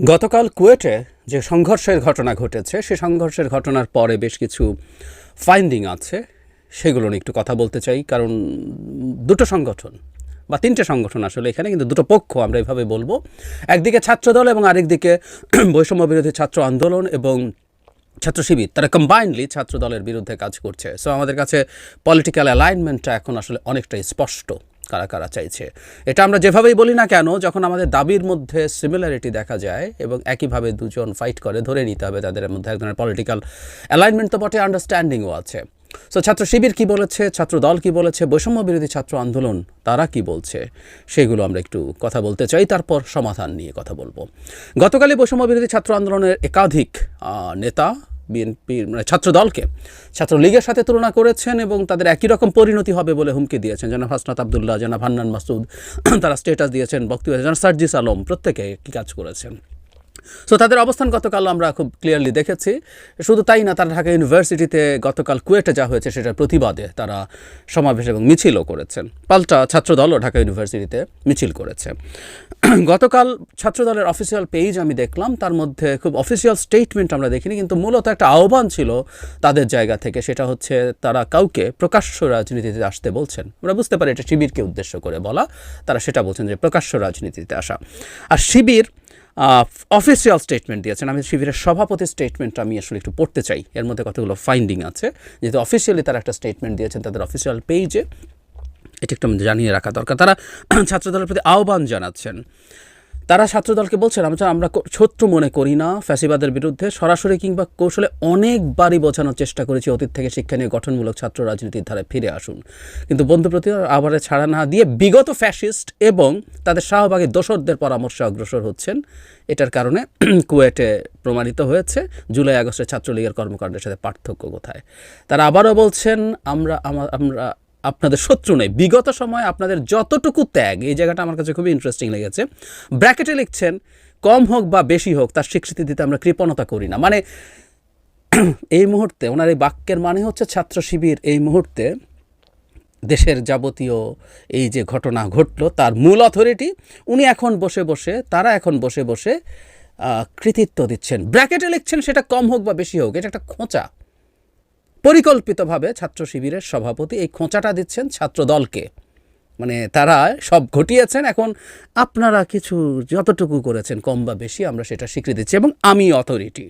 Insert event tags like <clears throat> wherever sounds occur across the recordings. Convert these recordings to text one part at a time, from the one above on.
গতকাল কুয়েটে যে সংঘর্ষের ঘটনা ঘটেছে, সে সংঘর্ষের ঘটনার পরে বেশ কিছু ফাইন্ডিং আছে। সেগুলো নিয়ে একটু কথা বলতে চাই, কারণ দুটো সংগঠন, বা তিনটে সংগঠন আসলে এখানে, কিন্তু দুটো পক্ষ আমরা এভাবে বলব। একদিকে ছাত্রদল এবং আরেকদিকে <clears throat> বৈষম্য বিরোধী ছাত্র আন্দোলন এবং ছাত্র শিবির, তারা কম্বাইন্ডলি ছাত্র দলের বিরুদ্ধে কাজ করছে। সো আমাদের কাছে পলিটিক্যাল অ্যালাইনমেন্টটা এখন আসলে অনেকটাই স্পষ্ট। কারা কারা চাইছে। এটা আমরা যেভাবেই বলি না কেন, যখন আমাদের দাবির মধ্যে সিমিলারিটি দেখা যায় এবং একইভাবে দুজন ফাইট করে, ধরে নিতে হবে তাদের মধ্যে এক ধরনের পলিটিক্যাল অ্যালাইনমেন্ট তো বটে আন্ডারস্ট্যান্ডিংও আছে। সো ছাত্র শিবির কী বলেছে? ছাত্র দল কী বলেছে? বৈষম্য বিরোধী ছাত্র আন্দোলন তারা কি বলছে? সেগুলো আমরা একটু কথা বলতে চাই, তারপর সমাধান নিয়ে কথা বলব। গতকালই বৈষম্য বিরোধী ছাত্র আন্দোলনের একাধিক নেতা বিএনপির মানে ছাত্র দলকে ছাত্রলীগের সাথে তুলনা করেছেন এবং তাদের একই রকম পরিণতি হবে বলে হুমকি দিয়েছেন। যেন হাসনাত আবদুল্লাহ জানা ভান্নান মাসুদ তারা স্টেটাস দিয়েছেন, বক্তব্য জানা সার্জিস আলম প্রত্যেকে একই কাজ করেছেন? সো তাদের অবস্থান গতকাল আমরা খুব ক্লিয়ারলি দেখেছি। শুধু তাই না, তারা ঢাকা ইউনিভার্সিটিতে গতকাল কুয়েটে যা হয়েছে, সেটার প্রতিবাদে তারা সমাবেশ এবং মিছিলও করেছেন পাল্টা ছাত্রদলও ঢাকা ইউনিভার্সিটিতে মিছিল করেছে। গতকাল ছাত্রদলের অফিসিয়াল পেজ আমি দেখলাম, তার মধ্যে খুব অফিসিয়াল স্টেটমেন্ট আমরা দেখিনি, কিন্তু মূলত একটা আহ্বান ছিল তাদের জায়গা থেকে, সেটা হচ্ছে তারা কাউকে প্রকাশ্য রাজনীতিতে আসতে বলছেন। আমরা বুঝতে পারি এটা শিবিরকে উদ্দেশ্য করে বলা, তারা সেটা বলছেন যে প্রকাশ্য রাজনীতিতে আসা। আর শিবির অফিসিয়াল স্টেটমেন্ট দিয়েছেন। আমি শিবিরের সভাপতির স্টেটমেন্টটা আমি আসলে একটু পড়তে চাই। এর মধ্যে কতগুলো ফাইন্ডিং আছে। যেহেতু অফিসিয়ালি তারা একটা স্টেটমেন্ট দিয়েছেন তাদের অফিসিয়াল পেজে এটি একটু জানিয়ে রাখা দরকার। তারা ছাত্রদলের প্রতি আহ্বান জানাচ্ছেন। তারা ছাত্রদলকে বলছেন, আমরা শত্রু মনে করি না, ফ্যাসিবাদের বিরুদ্ধে। সরাসরি কিংবা কৌশলে অনেকবারই বোঝানোর চেষ্টা করেছি, অতীত থেকে শিক্ষা নিয়ে গঠনমূলক ছাত্র রাজনীতির ধারায় ফিরে আসুন। কিন্তু বন্ধু প্রতি আবারে ছাড়া না দিয়ে বিগত ফ্যাসিস্ট এবং তাদের শাহবাগী দোসরদের পরামর্শে অগ্রসর হচ্ছেন। এটার কারণে <clears throat> কুয়েটে প্রমাণিত হয়েছে, জুলাই আগস্টে ছাত্রলীগের কর্মকাণ্ডের সাথে পার্থক্য কোথায়? তারা আবারও বলছেন, আমরা, আমা- আমরা আপনাদের শত্রু নেই। বিগত সময় আপনাদের যতটুকু ত্যাগ, এই জায়গাটা আমার কাছে খুবই ইন্টারেস্টিং লেগেছে। ব্র্যাকেটে লিখছেন, কম হোক বা বেশি হোক, তার স্বীকৃতি দিতে আমরা কৃপণতা করি না। মানে <clears throat> এই মুহূর্তে ওনার এই বাক্যের মানে হচ্ছে ছাত্র শিবির, এই মুহূর্তে দেশের যাবতীয় এই যে ঘটনা ঘটলো, তার মূল অথরিটি উনি এখন বসে বসে, তারা এখন বসে বসে কৃতিত্ব দিচ্ছেন। ব্র্যাকেটে লিখছেন, সেটা কম হোক বা বেশি হোক, এটা একটা খোঁচা। পরিকল্পিতভাবে ছাত্র শিবিরের সভাপতি এই খোঁচাটা দিচ্ছেন ছাত্র দলকে। মানে তারা সব ঘটিয়েছেন, এখন আপনারা কিছু যতটুকু করেছেন, কম বা বেশি আমরা সেটা স্বীকৃতি দিচ্ছি এবং আমি অথরিটি।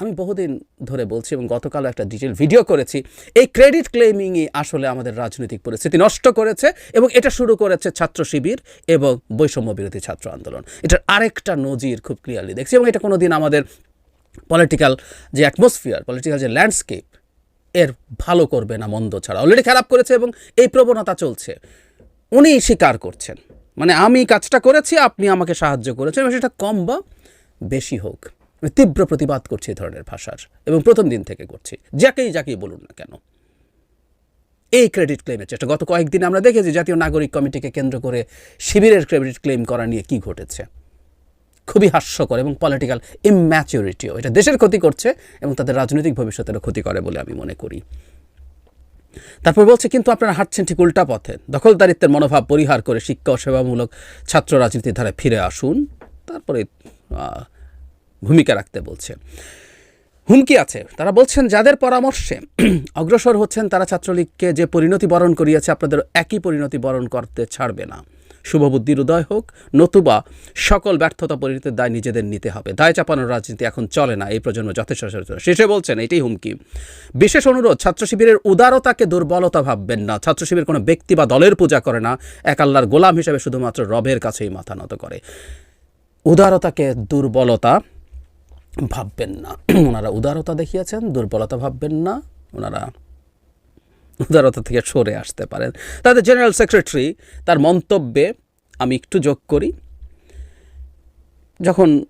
আমি বহুদিন ধরে বলছি এবং গতকালও একটা ডিটেল ভিডিও করেছি, এই ক্রেডিট ক্লেমিংই আসলে আমাদের রাজনৈতিক পরিস্থিতি নষ্ট করেছে এবং এটা শুরু করেছে ছাত্র শিবির এবং বৈষম্য বিরোধী ছাত্র আন্দোলন। এটার আরেকটা নজির খুব ক্লিয়ারলি দেখছি এবং এটা কোনোদিন আমাদের পলিটিক্যাল যে অ্যাটমসফিয়ার পলিটিক্যাল যে ল্যান্ডস্কেপ এর ভালো করবে না, মন্দ ছাড়া। অলরেডি খারাপ করেছে এবং এই প্রবণতা চলছে। উনি স্বীকার করছেন। মানে আমি কাজটা করেছি, আপনি আমাকে সাহায্য করেছেন সেটা কম বা বেশি হোক। আমি তীব্র প্রতিবাদ করছি এই ধরনের ভাষার, এবং প্রথম দিন থেকে করছি। যাকেই যাকেই বলুন না কেন। এই ক্রেডিট ক্লেমের চেষ্টা। গত কয়েকদিন আমরা দেখেছি জাতীয় নাগরিক কমিটিকে কেন্দ্র করে শিবিরের ক্রেডিট ক্লেম করা নিয়ে কি ঘটেছে। খুবই হাস্যকর এবং পলিটিক্যাল ইম্যাচুরিটিও এটা দেশের ক্ষতি করছে এবং তাদের রাজনৈতিক ভবিষ্যতেরও ক্ষতি করে বলে আমি মনে করি। তারপর বলছে, কিন্তু আপনারা হাঁটছেন ঠিক উল্টা পথে। দখলদারিত্বের মনোভাব পরিহার করে শিক্ষা ও সেবামূলক ছাত্র রাজনীতির ধারে ফিরে আসুন। তারপরে ভূমিকা রাখতে বলছে। হুমকি আছে। তারা বলছেন, যাদের পরামর্শে অগ্রসর হচ্ছেন, তারা ছাত্রলীগকে যে পরিণতি বরণ করিয়েছে, আপনাদের একই পরিণতি বরণ করতে ছাড়বে না। শুভবুদ্ধির উদয় হোক, নতুবা সকল ব্যর্থতা পরিণতির দায় নিজেদের নিতে হবে। দায় চাপানোর রাজনীতি এখন চলে না, এই প্রজন্ম যথেষ্ট। শেষে বলছেন, এটাই হুমকি। বিশেষ অনুরোধ, ছাত্র শিবিরের উদারতাকে দুর্বলতা ভাববেন না। ছাত্র শিবির কোনো ব্যক্তি বা দলের পূজা করে না, এক আল্লাহর গোলাম হিসেবে শুধুমাত্র রবের কাছেই মাথা নত করে। উদারতাকে দুর্বলতা ভাববেন না। <clears throat> ওনারা উদারতা দেখিয়েছেন, দুর্বলতা ভাববেন না, ওনারা উদারতা থেকে সরে আসতে পারেন। তাদের জেনারেল সেক্রেটারি তার মন্তব্যে আমি একটু যোগ করি। যখন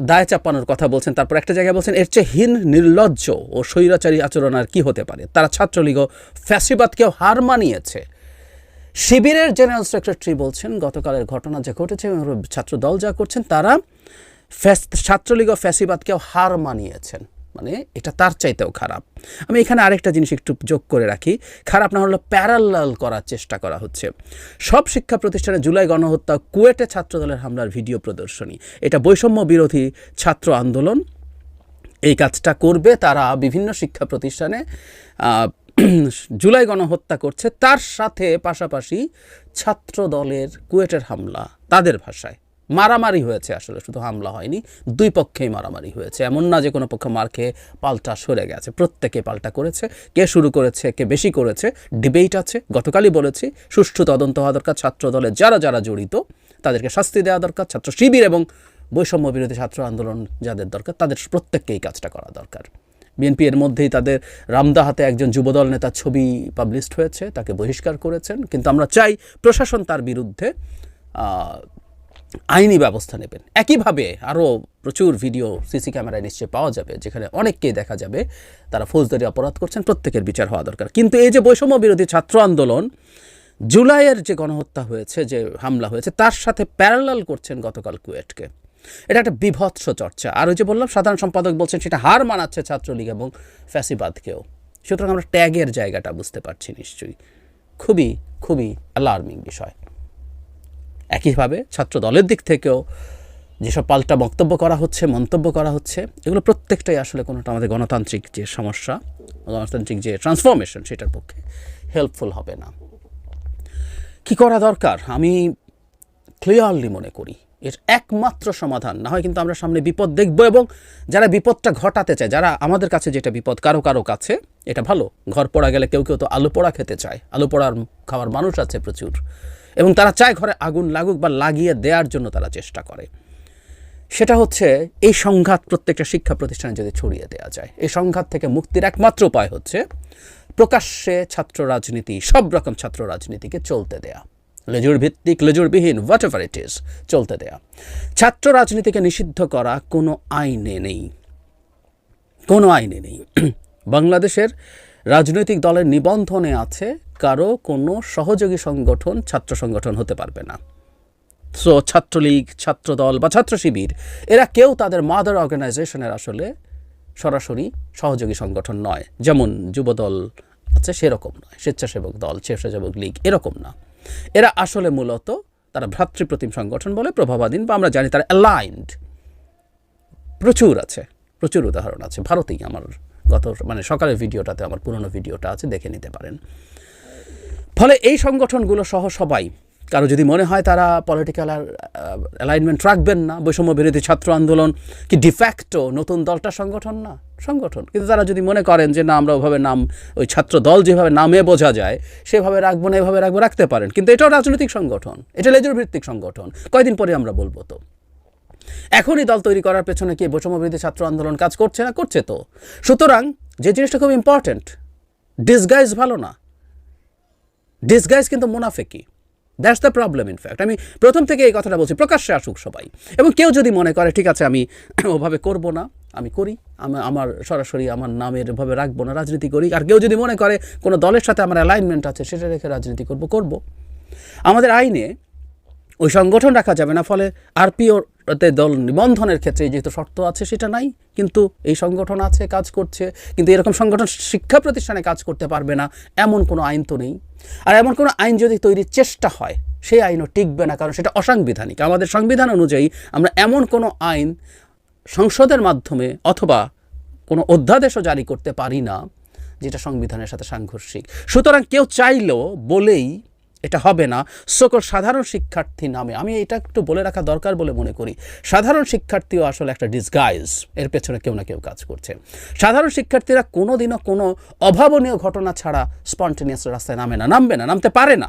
দায় চাপানোর কথা বলছেন, তারপর একটা জায়গায় বলছেন, এর চেয়ে হীন, নির্লজ্জ ও স্বৈরাচারী আচরণ আর কি হতে পারে? তারা ছাত্রলীগ ফ্যাসিবাদকেও হার মানিয়েছে। শিবিরের জেনারেল সেক্রেটারি বলছেন, গতকালের ঘটনা যা ঘটেছে ছাত্র দল যা করছেন, তারা ফ্যাস, ছাত্রলীগ ফ্যাসিবাদকেও হার মানিয়েছেন। মানে এটা তার চাইতেও খারাপ। আমি এখানে আরেকটা জিনিস একটু যোগ করে রাখি। খারাপ না হলো প্যারালাল করার চেষ্টা করা হচ্ছে। সব শিক্ষা প্রতিষ্ঠানে জুলাই গণহত্যা, কুয়েটে ছাত্রদলের হামলার ভিডিও প্রদর্শনী। এটা বৈষম্য বিরোধী ছাত্র আন্দোলন। এই কাজটা করবে তারা বিভিন্ন শিক্ষা প্রতিষ্ঠানে জুলাই গণহত্যা করছে। তার সাথে পাশাপাশি ছাত্র দলের কুয়েটের হামলা, তাদের ভাষায়। মারামারি হয়েছে আসলে, শুধু হামলা হয়নি, দুই পক্ষেই মারামারি হয়েছে। এমন না যে কোনো পক্ষ মার খেয়ে পাল্টা সরে গেছে, প্রত্যেকে পাল্টা করেছে। কে শুরু করেছে, কে বেশি করেছে, ডিবেট আছে। গতকালই বলেছি, সুষ্ঠু তদন্ত হওয়া দরকার ছাত্র দলে যারা যারা জড়িত, তাদেরকে শাস্তি দেওয়া দরকার, ছাত্র শিবির এবং বৈষম্য বিরোধী ছাত্র আন্দোলন যাদের দরকার, তাদের প্রত্যেককে এই কাজটা করা দরকার। বিএনপি এর মধ্যেই তাদের রামদাহাতে একজন যুবদল নেতার ছবি পাবলিশড হয়েছে, তাকে বহিষ্কার করেছেন। কিন্তু আমরা চাই প্রশাসন তার বিরুদ্ধে আইনি ব্যবস্থা নেবেন। একইভাবে আরও প্রচুর ভিডিও সিসি ক্যামেরায় নিশ্চয়ই পাওয়া যাবে, যেখানে অনেককেই দেখা যাবে তারা ফৌজদারি অপরাধ করছেন, প্রত্যেকের বিচার হওয়া দরকার। কিন্তু এই যে বৈষম্য বিরোধী ছাত্র আন্দোলন, জুলাইয়ের যে গণহত্যা হয়েছে, যে হামলা হয়েছে, তার সাথে প্যারালাল করছেন গতকাল কুয়েটকে। এটা একটা বিভৎস চর্চা। আর ওই যে বললাম, সাধারণ সম্পাদক বলছেন সেটা হার মানাচ্ছে ছাত্রলীগ এবং ফ্যাসিবাদকেও। সুতরাং আমরা ট্যাগের জায়গাটা বুঝতে পারছি নিশ্চয়ই। খুবই খুবই অ্যালার্মিং বিষয়। একইভাবে ছাত্র দলের দিক থেকেও যেসব পাল্টা বক্তব্য করা হচ্ছে, মন্তব্য করা হচ্ছে, এগুলো প্রত্যেকটাই আসলে কোনোটা আমাদের গণতান্ত্রিক যে সমস্যা, গণতান্ত্রিক যে ট্রান্সফরমেশন সেটার পক্ষে হেল্পফুল হবে না। কি করা দরকার? আমি ক্লিয়ারলি মনে করি, এর একমাত্র সমাধান, না হয় কিন্তু আমরা সামনে বিপদ দেখব এবং যারা বিপদটা ঘটাতে চায়, যারা আমাদের কাছে যেটা বিপদ, কারও কারও কাছে, এটা ভালো। ঘর পড়া গেলে কেউ কেউ তো আলু পোড়া খেতে চায়। আলু পোড়ার খাওয়ার মানুষ আছে প্রচুর। এবং তারা চায় ঘরে আগুন লাগুক বা লাগিয়ে দেওয়ার জন্য তারা চেষ্টা করে। সেটা হচ্ছে, এই সংঘাত প্রত্যেকটা শিক্ষা প্রতিষ্ঠানে যদি ছড়িয়ে দেওয়া যায়। এই সংঘাত থেকে মুক্তির একমাত্র উপায় হচ্ছে, প্রকাশ্যে ছাত্র রাজনীতি, সব রকম ছাত্র রাজনীতিকে চলতে দেয়া। লেজুর ভিত্তিক লেজুরবিহীন হোয়াট এভার ইট ইজ চলতে দেয়া। ছাত্র রাজনীতিকে নিষিদ্ধ করা কোনো আইনে নেই। কোনো আইনে নেই। <clears throat> বাংলাদেশের রাজনৈতিক দলের নিবন্ধনে আছে কারও কোনো সহযোগী সংগঠন, ছাত্র সংগঠন হতে পারবে না। সো ছাত্রলীগ, ছাত্রদল বা ছাত্র শিবির, এরা কেউ তাদের মাদার অর্গানাইজেশনের আসলে সরাসরি সহযোগী সংগঠন নয়। যেমন যুবদল আছে, সেরকম নয়। স্বেচ্ছাসেবক দল, স্বেচ্ছাসেবক লীগ, এরকম না। এরা আসলে মূলত তারা ভ্রাতৃপ্রতিম সংগঠন বলে প্রভাবাধীন বা আমরা জানি তারা অ্যালাইন্ড প্রচুর আছে, প্রচুর উদাহরণ আছে। ভারতেই আমার গত মানে সকালের ভিডিওটাতে, আমার পুরনো ভিডিওটা আছে, দেখে নিতে পারেন। ফলে এই সংগঠনগুলো সহ সবাই, কারও যদি মনে হয় তারা পলিটিক্যাল অ্যালাইনমেন্ট রাখবেন না, বৈষম্য বিরোধী ছাত্র আন্দোলন কি ডিফ্যাক্টো নতুন দলটা সংগঠন না? সংগঠন। কিন্তু তারা যদি মনে করেন যে না, আমরা ওভাবে নাম, ওই ছাত্র দল যেভাবে নামে বোঝা যায়, সেভাবে রাখব না, এভাবে রাখব, রাখতে পারেন। কিন্তু এটাও রাজনৈতিক সংগঠন, এটা লেজুর ভিত্তিক সংগঠন। কয়দিন পরে আমরা বলব তো। এখনই দল তৈরি করার পেছনে কি বৈষম্য বিরোধী ছাত্র আন্দোলন কাজ করছে না? করছে তো। সুতরাং যে জিনিসটা খুব ইম্পর্ট্যান্ট ডিসগাইজ ভালো না। ডিসগাইজ কিন্তু মুনাফেকি। That's the problem in fact আমি প্রথম থেকে এই কথাটা বলছি, প্রকাশ্যে আসুক সবাই। এবং কেউ যদি মনে করে, ঠিক আছে, আমি <clears throat> ওভাবে করব না, আমি করি, আমি, আমার সরাসরি আমার নামের ভাবে রাখব না, রাজনীতি করি। আর কেউ যদি মনে করে, কোনো দলের সাথে আমার অ্যালাইনমেন্ট আছে, সেটা রেখে রাজনীতি করব করব। আমাদের আইনে ওই সংগঠন রাখা যাবে না, ফলে আরপিওতে দল নিবন্ধনের ক্ষেত্রে যেহেতু শর্ত আছে, সেটা নাই। কিন্তু এই সংগঠন আছে, কাজ করছে, কিন্তু এরকম সংগঠন শিক্ষা প্রতিষ্ঠানে কাজ করতে পারবে না, এমন কোনো আইন তো নেই। আর এমন কোনো আইন যদি তৈরির চেষ্টা হয়, সেই আইনও টিকবে না, কারণ সেটা অসাংবিধানিক। আমাদের সংবিধান অনুযায়ী আমরা এমন কোনো আইন সংসদের মাধ্যমে অথবা কোনো অধ্যাদেশও জারি করতে পারি না, যেটা সংবিধানের সাথে সাংঘর্ষিক। সুতরাং কেউ চাইলেও বলেই এটা হবে না। সকল সাধারণ শিক্ষার্থী নামে। আমি এটা একটু বলে রাখা দরকার বলে মনে করি। সাধারণ শিক্ষার্থীও আসলে একটা ডিসগাইজ এর পেছনে কেউ না কেউ কাজ করছে। সাধারণ শিক্ষার্থীরা কোনোদিনও কোনো অভাবনীয় ঘটনা ছাড়া স্পন্টেনিয়াস রাস্তায় নামে না। নামবে না, নামতে পারে না।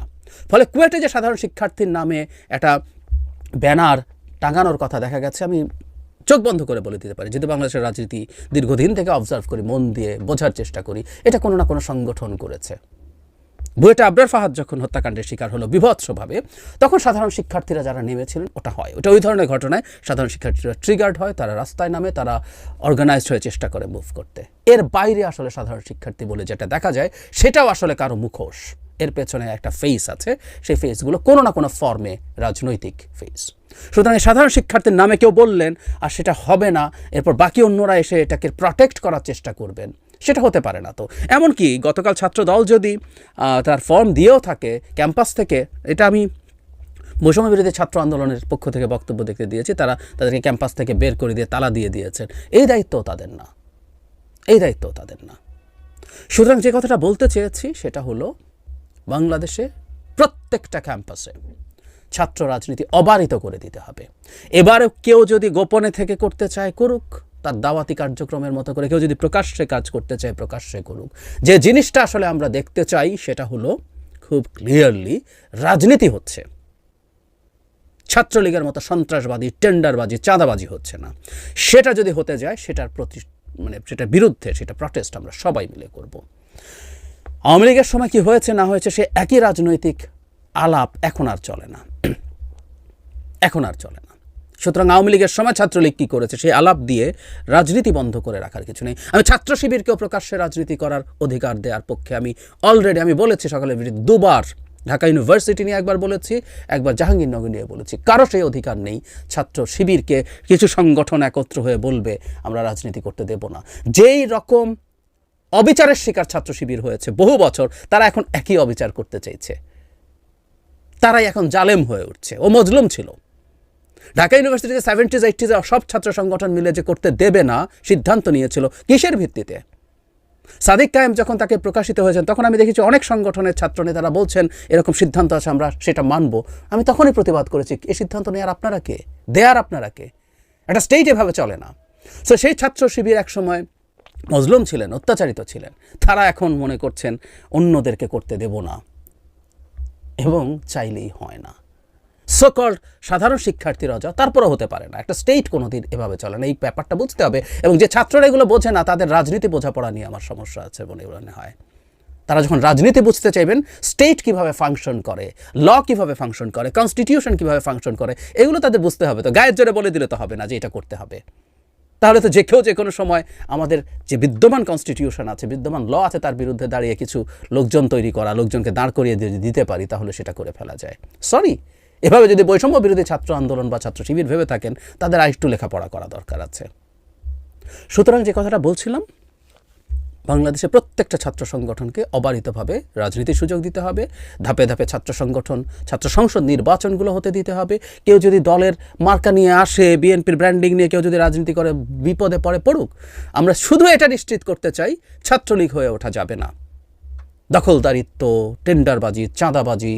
ফলে কুয়েটে যে সাধারণ শিক্ষার্থীর নামে একটা ব্যানার টাঙানোর কথা দেখা গেছে, আমি চোখ বন্ধ করে বলে দিতে পারি। যদি বাংলাদেশের রাজনীতি দীর্ঘদিন থেকে অবজার্ভ করি, মন দিয়ে বোঝার চেষ্টা করি, এটা কোনো না কোনো সংগঠন করেছে। বুয়েটে আবরার ফাহাদ যখন হত্যাকাণ্ডের শিকার হলো বিভৎসভাবে, তখন সাধারণ শিক্ষার্থীরা যারা নেমেছিলেন, ওটা হয়। ওটা ওই ধরনের ঘটনায় সাধারণ শিক্ষার্থীরা ট্রিগার্ড হয়, তারা রাস্তায় নামে, তারা অর্গানাইজড হয়ে চেষ্টা করে মুভ করতে। এর বাইরে আসলে সাধারণ শিক্ষার্থী বলে যেটা দেখা যায়, সেটাও আসলে কারও মুখোশ। এর পেছনে একটা ফেস আছে, সেই ফেসগুলো কোনো না কোনো ফর্মে রাজনৈতিক ফেস সুতরাং সাধারণ শিক্ষার্থীর নামে কেউ বললেন, আর সেটা হবে না। এরপর বাকি অন্যরা এসে এটাকে প্রটেক্ট করার চেষ্টা করবেন। সেটা হতে পারে না তো। এমনকি গতকাল ছাত্র দল যদি তার ফর্ম দিয়েও থাকে ক্যাম্পাস থেকে, এটা আমি বৈষম্য বিরোধী ছাত্র আন্দোলনের পক্ষ থেকে বক্তব্য দেখতে দিয়েছি, তারা তাদেরকে ক্যাম্পাস থেকে বের করে দিয়ে তালা দিয়ে দিয়েছেন। এই দায়িত্ব তাদের না। এই দায়িত্ব তাদের না। সুতরাং যে কথাটা বলতে চেয়েছি সেটা হলো, বাংলাদেশে প্রত্যেকটা ক্যাম্পাসে ছাত্র রাজনীতি অবারিত করে দিতে হবে। এবারে কেউ যদি গোপনে থেকে করতে চায় করুক তার দাওয়াতি কার্যক্রমের মতো করে কেউ যদি প্রকাশ্যে কাজ করতে চায়, প্রকাশ্যে করুক। যে জিনিসটা আসলে আমরা দেখতে চাই, সেটা হলো খুব ক্লিয়ারলি রাজনীতি হচ্ছে। ছাত্রলীগের মতো সন্ত্রাসবাদী, টেন্ডারবাজি, চাঁদাবাজি হচ্ছে না। সেটা যদি হতে যায়, সেটার প্রতি মানে সেটার বিরুদ্ধে সেটা প্রটেস্ট আমরা সবাই মিলে করব। আওয়ামী লীগের সময় কি হয়েছে, না হয়েছে, সে একই রাজনৈতিক আলাপ এখন আর চলে না। <clears throat> এখন আর চলে না। সুতরাং আওয়ামী লীগের সময় ছাত্রলীগ কী করেছে? সেই আলাপ দিয়ে রাজনীতি বন্ধ করে রাখার কিছু নেই। আমি ছাত্র শিবিরকেও প্রকাশ্যে রাজনীতি করার অধিকার দেওয়ার পক্ষে আমি অলরেডি আমি বলেছি সকালের দুবার ঢাকা ইউনিভার্সিটি নিয়ে একবার বলেছি, একবার জাহাঙ্গীরনগর নিয়ে বলেছি। কারও সেই অধিকার নেই। ছাত্র শিবিরকে কিছু সংগঠন একত্র হয়ে বলবে, আমরা রাজনীতি করতে দেব না। যেই রকম অবিচারের শিকার ছাত্র শিবির হয়েছে বহু বছর, তারা এখন একই অবিচার করতে চাইছে। তারাই এখন জালেম হয়ে উঠছে। ও মজলুম ছিল। ঢাকা ইউনিভার্সিটিতে সেভেন্টিজ এইটিজে সব ছাত্র সংগঠন মিলে যে করতে দেবে না, সিদ্ধান্ত নিয়েছিল কিসের ভিত্তিতে? সাদিক কায়েম যখন তাকে প্রকাশিত হয়েছেন, তখন আমি দেখেছি অনেক সংগঠনের ছাত্র নেতারা বলছেন, এরকম সিদ্ধান্ত আছে, আমরা সেটা মানব। আমি তখনই প্রতিবাদ করেছি এই সিদ্ধান্ত নেওয়ার আপনারা কে? দেয়ার আপনারা কে? একটা স্টেট এভাবে চলে না। সো সেই ছাত্র শিবির এক সময় মজলুম ছিলেন, অত্যাচারিত ছিলেন। তারা এখন মনে করছেন, অন্যদেরকে করতে দেব না এবং চাইলেই হয় না। সকল্ড সাধারণ শিক্ষার্থীরা যা তারপরে হতে পারে না। একটা স্টেট কোনোদিন এভাবে চলে না। এই ব্যাপারটা বুঝতে হবে এবং যে ছাত্ররা এগুলো বোঝে না, তাদের রাজনীতি বোঝাপড়া নিয়ে আমার সমস্যা আছে বলে মনে হয়। তারা যখন রাজনীতি বুঝতে চাইবেন স্টেট কীভাবে ফাংশন করে ল কীভাবে ফাংশন করে কনস্টিটিউশন কীভাবে ফাংশন করে, এগুলো তাদের বুঝতে হবে। তো গায়ের জোরে বলে দিলে তো হবে না যে এটা করতে হবে। তাহলে তো যে কেউ যে কোনো সময় আমাদের যে বিদ্যমান কনস্টিটিউশন আছে, বিদ্যমান ল আছে, তার বিরুদ্ধে দাঁড়িয়ে কিছু লোকজন তৈরি করা, লোকজনকে দাঁড় করিয়ে দিতে পারি, তাহলে সেটা করে ফেলা যায়। সরি এভাবে যদি বৈষম্য বিরোধী ছাত্র আন্দোলন বা ছাত্র শিবির ভেবে থাকেন, তাদের আরেকটু লেখাপড়া করা দরকার আছে। সুতরাং যে কথাটা বলছিলাম, বাংলাদেশে প্রত্যেকটা ছাত্র সংগঠনকে অবারিতভাবে রাজনীতির সুযোগ দিতে হবে, ধাপে ধাপে ছাত্র সংগঠন, ছাত্র সংসদ নির্বাচনগুলো হতে দিতে হবে। কেউ যদি দলের মার্কা নিয়ে আসে, বিএনপির ব্র্যান্ডিং নিয়ে কেউ যদি রাজনীতি করে, বিপদে পড়ে পড়ুক, আমরা শুধু এটা নিশ্চিত করতে চাই, ছাত্রলীগ হয়ে ওঠা যাবে না। দখলদারিত্ব, টেন্ডারবাজি, চাঁদাবাজি